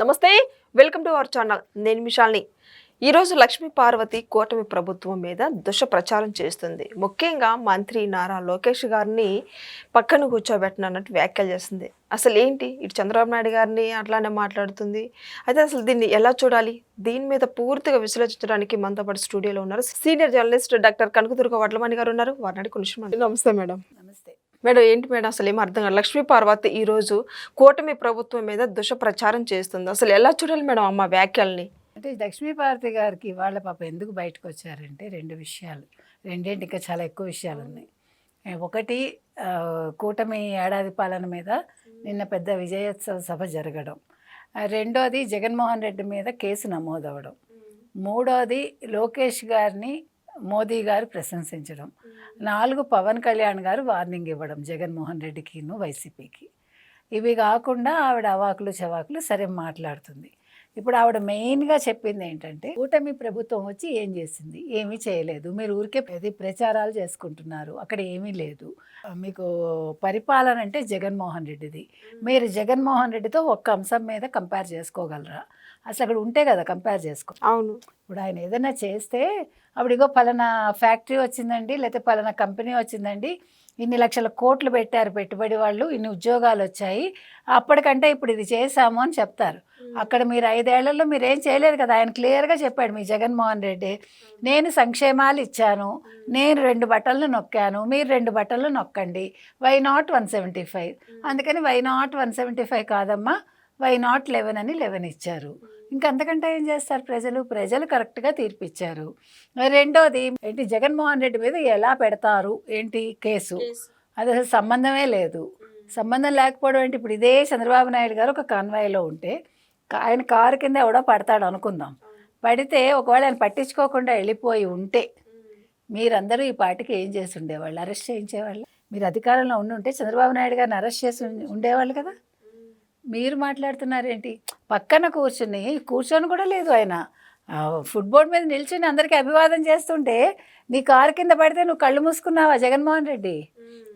నమస్తే welcome to our channel. నేను మిషాల్ని. ఈరోజు లక్ష్మీ పార్వతి కూటమి ప్రభుత్వం మీద దుష ప్రచారం చేస్తుంది. ముఖ్యంగా మంత్రి నారా లోకేష్ గారిని పక్కన కూర్చోబెట్టనన్నట్టు వ్యాఖ్యలు చేస్తుంది. అసలు ఏంటి? ఇటు చంద్రబాబు నాయుడు గారిని అట్లానే మాట్లాడుతుంది. అయితే అసలు దీన్ని ఎలా చూడాలి? దీని మీద పూర్తిగా విశ్లేషించడానికి మనతో పాటు స్టూడియోలో ఉన్నారు senior journalist doctor Kanakadurga Vadlamani garu ఉన్నారు. వారిని అడిగి కొంచెం నమస్తే మేడం. మేడం ఏంటి మేడం? అసలు ఏం అర్థం కాదు. లక్ష్మీ పార్వతి ఈరోజు కూటమి ప్రభుత్వం మీద దుష ప్రచారం చేస్తుంది. అసలు ఎలా చూడాలి మేడం అమ్మ వ్యాఖ్యల్ని? అంటే లక్ష్మీపార్వతి గారికి వాళ్ళ పాప ఎందుకు బయటకు వచ్చారంటే రెండు విషయాలు. రెండేంటి? ఇంకా చాలా ఎక్కువ విషయాలు ఉన్నాయి. ఒకటి కూటమి ఏడాది పాలన మీద నిన్న పెద్ద విజయోత్సవ సభ జరగడం. రెండోది జగన్మోహన్ రెడ్డి మీద కేసు నమోదవడం మూడోది లోకేష్ గారిని మోదీ గారు ప్రశంసించడం. నాలుగు పవన్ కళ్యాణ్ గారు వార్నింగ్ ఇవ్వడం జగన్మోహన్ రెడ్డికిను వైసీపీకి. ఇవి కాకుండా ఆవిడ అవాకులు చవాకులు సరే మాట్లాడుతుంది. ఇప్పుడు ఆవిడ మెయిన్గా చెప్పింది ఏంటంటే కూటమి ప్రభుత్వం వచ్చి ఏం చేసింది? ఏమీ చేయలేదు. మీరు ఊరికే ప్రతి ప్రచారాలు చేసుకుంటున్నారు. అక్కడ ఏమీ లేదు. మీకు పరిపాలన అంటే జగన్మోహన్ రెడ్డిది. మీరు జగన్మోహన్ రెడ్డితో ఒక్క అంశం మీద కంపేర్ చేసుకోగలరా? అసలు అక్కడ ఉంటే కదా కంపేర్ చేసుకో. అవును. ఇప్పుడు ఆయన ఏదైనా చేస్తే అప్పుడిగో పలానా ఫ్యాక్టరీ వచ్చిందండి లేకపోతే పలానా కంపెనీ వచ్చిందండి ఇన్ని లక్షల కోట్లు పెట్టారు పెట్టుబడి వాళ్ళు ఇన్ని ఉద్యోగాలు వచ్చాయి అప్పటికంటే ఇప్పుడు ఇది చేశాము అని చెప్తారు. అక్కడ మీరు ఐదేళ్ళలో మీరు ఏం చేయలేరు కదా ఆయన క్లియర్గా చెప్పాడు మీ జగన్మోహన్ రెడ్డి నేను సంక్షేమాలు ఇచ్చాను నేను రెండు బట్టలను నొక్కాను మీరు రెండు బట్టలు నొక్కండి why not one seventy five? అందుకని why not one seventy five కాదమ్మా వై నాట్ లెవెన్ అని లెవెన్ ఇచ్చారు. ఇంకంతకంటే ఏం చేస్తారు ప్రజలు? ప్రజలు కరెక్ట్గా తీర్పిచ్చారు. రెండోది ఏంటి జగన్మోహన్ రెడ్డి మీద ఎలా పెడతారు? ఏంటి కేసు? అది అసలు సంబంధమే లేదు. సంబంధం లేకపోవడం ఏంటి? ఇప్పుడు ఇదే చంద్రబాబు నాయుడు గారు ఒక కాన్వాయ్లో ఉంటే ఆయన కారు కింద ఎవడో పడతాడు అనుకుందాం. పడితే ఒకవేళ ఆయన పట్టించుకోకుండా వెళ్ళిపోయి ఉంటే మీరందరూ ఈ పార్టీకి ఏం చేసి ఉండేవాళ్ళు? అరెస్ట్ చేయించేవాళ్ళు? మీరు అధికారంలో ఉండి ఉంటే చంద్రబాబు నాయుడు గారిని అరెస్ట్ చేసి ఉండి- ఉండేవాళ్ళు కదా? మీరు మాట్లాడుతున్నారేంటి? పక్కన కూర్చుని కూర్చొని కూడా లేదు ఆయన. ఫుట్బోర్డ్ మీద నిల్చుని అందరికీ అభివాదం చేస్తుంటే నీ కారు కింద పడితే నువ్వు కళ్ళు మూసుకున్నావా జగన్మోహన్ రెడ్డి?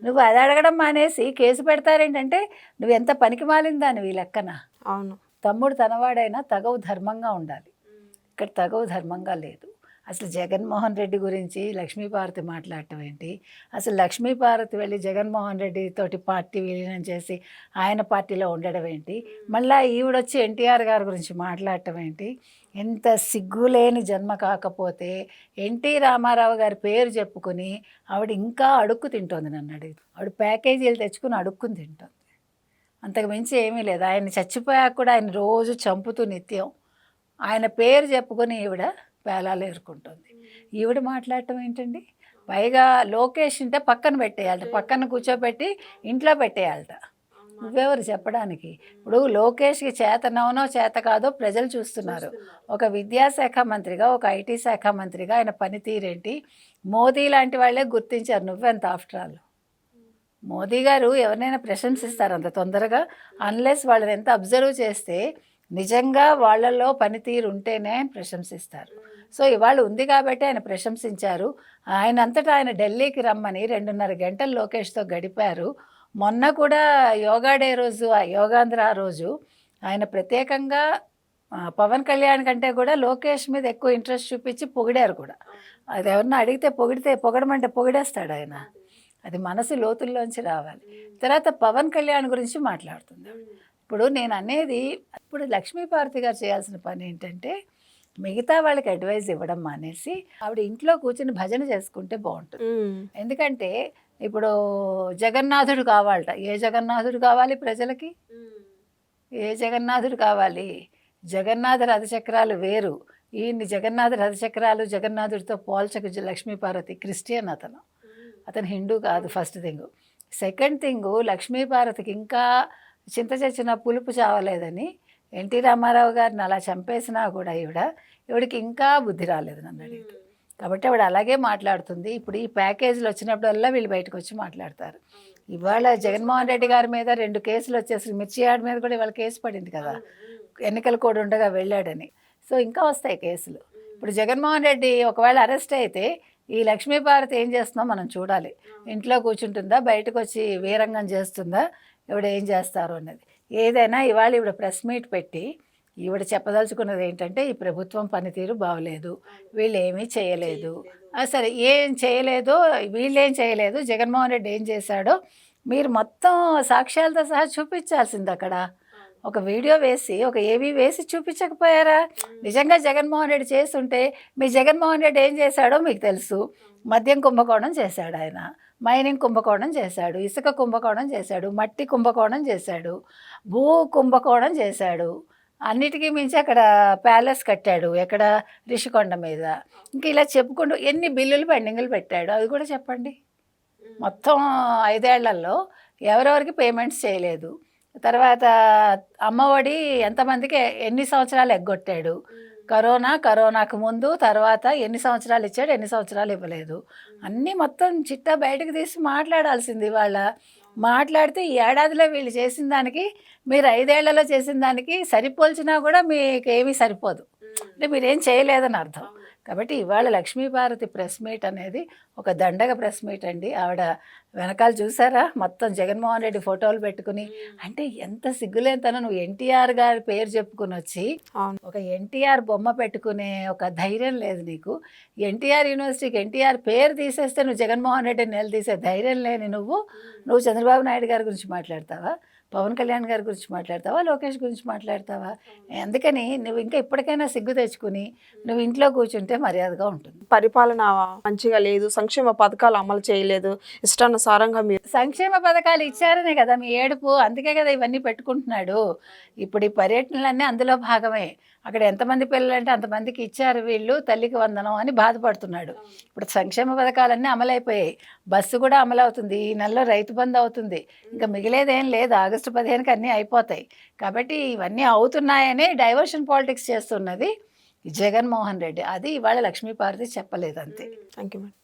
నువ్వు అది అడగడం మానేసి కేసు పెడతారేంటంటే నువ్వు ఎంత పనికి మాలిందా నువ్వు ఈ లెక్కన? అవును. తమ్ముడు తనవాడైనా తగవు ధర్మంగా ఉండాలి. ఇక్కడ తగవు ధర్మంగా లేదు. అసలు జగన్మోహన్ రెడ్డి గురించి లక్ష్మీపార్వతి మాట్లాడటం ఏంటి? అసలు లక్ష్మీపార్వతి వెళ్ళి జగన్మోహన్ రెడ్డి తోటి పార్టీ విలీనం చేసి ఆయన పార్టీలో ఉండడం ఏంటి? మళ్ళీ ఈవిడొచ్చి ఎన్టీఆర్ గారి గురించి మాట్లాడటం ఏంటి? ఎంత సిగ్గులేని జన్మ కాకపోతే ఎన్టీ రామారావు గారి పేరు చెప్పుకొని ఆవిడ ఇంకా అడుక్కు తింటోంది నన్ను అడిగి. ఆవిడ ప్యాకేజీలు తెచ్చుకుని అడుక్కుని తింటోంది. అంతకు మించి ఏమీ లేదు. ఆయన చచ్చిపోయాక కూడా ఆయన రోజు చంపుతూ నిత్యం. ఆయన పేరు చెప్పుకొని ఈవిడ పేలాలు ఏరుకుంటుంది. ఈవిడ మాట్లాడటం ఏంటండి? పైగా లోకేష్ ఉంటే పక్కన పెట్టేయాలట. పక్కన కూర్చోబెట్టి ఇంట్లో పెట్టేయాలట. నువ్వెవరు చెప్పడానికి? ఇప్పుడు లోకేష్కి చేతనవునో చేత కాదో ప్రజలు చూస్తున్నారు. ఒక విద్యాశాఖ మంత్రిగా ఒక ఐటీ శాఖ మంత్రిగా ఆయన పనితీరేంటి? మోదీ లాంటి వాళ్ళే గుర్తించారు నువ్వెంత ఆఫ్టర్ ఆల్? మోదీ గారు ఎవరినైనా ప్రశంసిస్తారు అంత తొందరగా? అన్లెస్ వాళ్ళని ఎంత అబ్జర్వ్ చేస్తే నిజంగా వాళ్ళల్లో పనితీరు ఉంటేనే ఆయన ప్రశంసిస్తారు. సో ఇవాళ ఉంది కాబట్టి ఆయన ప్రశంసించారు. ఆయన అంతటా ఆయన ఢిల్లీకి రమ్మని రెండున్నర గంటలు లోకేష్తో గడిపారు. మొన్న కూడా యోగా డే రోజు ఆ యోగాంధ్ర రోజు ఆయన ప్రత్యేకంగా పవన్ కళ్యాణ్ కంటే కూడా లోకేష్ మీద ఎక్కువ ఇంట్రెస్ట్ చూపించి పొగిడారు కూడా. అది ఎవరన్నా అడిగితే పొగిడితే పొగడమంటే పొగిడేస్తాడు ఆయన. అది మనసు లోతుల్లోంచి రావాలి. తర్వాత పవన్ కళ్యాణ్ గురించి మాట్లాడుతుంది ఇప్పుడు నేను అనేది ఇప్పుడు లక్ష్మీపార్వతి గారు చేయాల్సిన పని ఏంటంటే మిగతా వాళ్ళకి అడ్వైజ్ ఇవ్వడం మానేసి ఆవిడ ఇంట్లో కూర్చుని భజన చేసుకుంటే బాగుంటుంది. ఎందుకంటే ఇప్పుడు జగన్నాథుడు కావాలట. ఏ జగన్నాథుడు కావాలి ప్రజలకి? ఏ జగన్నాథుడు కావాలి? జగన్నాథ రథచక్రాలు వేరు. ఈయన్ని జగన్నాథ రథచక్రాలు జగన్నాథుడితో పోల్చక జ- లక్ష్మీపార్వతి క్రిస్టియన్ అతను. అతను హిందూ కాదు ఫస్ట్ థింగ్. సెకండ్ థింగ్ లక్ష్మీపార్వతికి ఇంకా చింత చచ్చిన పులుపు చావలేదని ఎన్టీ రామారావు గారిని అలా చంపేసినా కూడా ఈవిడ ఈవిడికి ఇంకా బుద్ధి రాలేదు నన్ను అడిగితే. కాబట్టి ఆవిడ అలాగే మాట్లాడుతుంది. ఇప్పుడు ఈ ప్యాకేజీలు వచ్చినప్పుడల్లా వీళ్ళు బయటకు వచ్చి మాట్లాడతారు. ఇవాళ జగన్మోహన్ రెడ్డి గారి మీద రెండు కేసులు వచ్చేసి మిర్చి యార్డ్ మీద కూడా ఇవాళ కేసు పడింది కదా. ఎన్నికల కోడ్ ఉండగా వెళ్ళాడని. సో ఇంకా వస్తాయి కేసులు. ఇప్పుడు జగన్మోహన్ రెడ్డి ఒకవేళ అరెస్ట్ అయితే ఈ లక్ష్మీభారతి ఏం చేస్తుందో మనం చూడాలి. ఇంట్లో కూర్చుంటుందా? బయటకు వచ్చి వీరంగం చేస్తుందా? ఇవిడ ఏం చేస్తారు అన్నది. ఏదైనా ఇవాళ ఇవిడ ప్రెస్ మీట్ పెట్టి ఈవిడ చెప్పదలుచుకున్నది ఏంటంటే ఈ ప్రభుత్వం పనితీరు బాగలేదు. వీళ్ళు ఏమీ చేయలేదు. సరే ఏం చేయలేదో వీళ్ళు చేయలేదు జగన్మోహన్ రెడ్డి ఏం చేశాడో మీరు మొత్తం సాక్ష్యాలతో సహా చూపించాల్సింది అక్కడ. ఒక వీడియో వేసి ఒక ఏవీ వేసి చూపించకపోయారా? నిజంగా జగన్మోహన్ రెడ్డి చేస్తుంటే మీ జగన్మోహన్ రెడ్డి ఏం చేశాడో మీకు తెలుసు. మద్యం కుంభకోణం చేశాడు ఆయన. మైనింగ్ కుంభకోణం చేశాడు. ఇసుక కుంభకోణం చేశాడు. మట్టి కుంభకోణం చేశాడు. భూ కుంభకోణం చేశాడు. అన్నిటికీ మించి అక్కడ ప్యాలెస్ కట్టాడు ఎక్కడ? రిషికొండ మీద. ఇంకా ఇలా చెప్పుకుంటూ ఎన్ని బిల్లులు పెండింగ్లు పెట్టాడు? అది కూడా చెప్పండి. మొత్తం ఐదేళ్ళలో ఎవరెవరికి పేమెంట్స్ చేయలేదు. తర్వాత అమ్మఒడి ఎంతమందికి ఎన్ని సంవత్సరాలు ఎగ్గొట్టాడు? కరోనా కరోనాకు ముందు తర్వాత ఎన్ని సంవత్సరాలు ఇచ్చాడు ఎన్ని సంవత్సరాలు ఇవ్వలేదు. అన్నీ మొత్తం చిట్టా బయటకు తీసి మాట్లాడాల్సింది వాళ్ళ మాట్లాడితే ఈ ఏడాదిలో వీళ్ళు చేసిన దానికి మీరు ఐదేళ్ళలో చేసిన దానికి సరిపోల్చినా కూడా మీకు ఏమీ సరిపోదు అంటే మీరేం చేయలేదని అర్థం. కాబట్టి ఇవాళ లక్ష్మీభారతి ప్రెస్ మీట్ అనేది ఒక దండగ ప్రెస్ మీట్ అండి. ఆవిడ వెనకాల చూసారా? మొత్తం జగన్మోహన్ రెడ్డి ఫోటోలు పెట్టుకుని. అంటే ఎంత సిగ్గులేంతనో నువ్వు ఎన్టీఆర్ గారి పేరు చెప్పుకుని వచ్చి ఒక ఎన్టీఆర్ బొమ్మ పెట్టుకునే ఒక ధైర్యం లేదు నీకు. ఎన్టీఆర్ యూనివర్సిటీకి ఎన్టీఆర్ పేరు తీసేస్తే నువ్వు జగన్మోహన్ రెడ్డిని నిలదీసే ధైర్యం లేని నువ్వు. నువ్వు చంద్రబాబు నాయుడు గారి గురించి మాట్లాడతావా? పవన్ కళ్యాణ్ గారి గురించి మాట్లాడతావా? లోకేష్ గురించి మాట్లాడతావా? అందుకని నువ్వు ఇంకా ఇప్పటికైనా సిగ్గు తెచ్చుకుని నువ్వు ఇంట్లో కూర్చుంటే మర్యాదగా ఉంటుంది. పరిపాలన మంచిగా లేదు సంక్షేమ పథకాలు అమలు చేయలేదు ఇష్టానుసారంగా మీరు సంక్షేమ పథకాలు ఇచ్చారనే కదా మీ ఏడుపు అందుకే కదా ఇవన్నీ పెట్టుకుంటున్నాడు. ఇప్పుడు ఈ పర్యటనలన్నీ అందులో భాగమే. అక్కడ ఎంతమంది పిల్లలు అంటే అంతమందికి ఇచ్చారు వీళ్ళు తల్లికి వందనం అని బాధపడుతున్నాడు. ఇప్పుడు సంక్షేమ పథకాలన్నీ అమలైపోయాయి. బస్సు కూడా అమలు అవుతుంది ఈ నెలలో రైతు బంధు అవుతుంది. ఇంకా మిగిలేదేం లేదు. ఆగస్టు పదిహేనుకి అన్నీ అయిపోతాయి. కాబట్టి ఇవన్నీ అవుతున్నాయని డైవర్షన్ పాలిటిక్స్ చేస్తున్నది జగన్మోహన్ రెడ్డి. అది ఇవాళ లక్ష్మీపార్వతి చెప్పలేదు అంతే థ్యాంక్ యూ మేడం.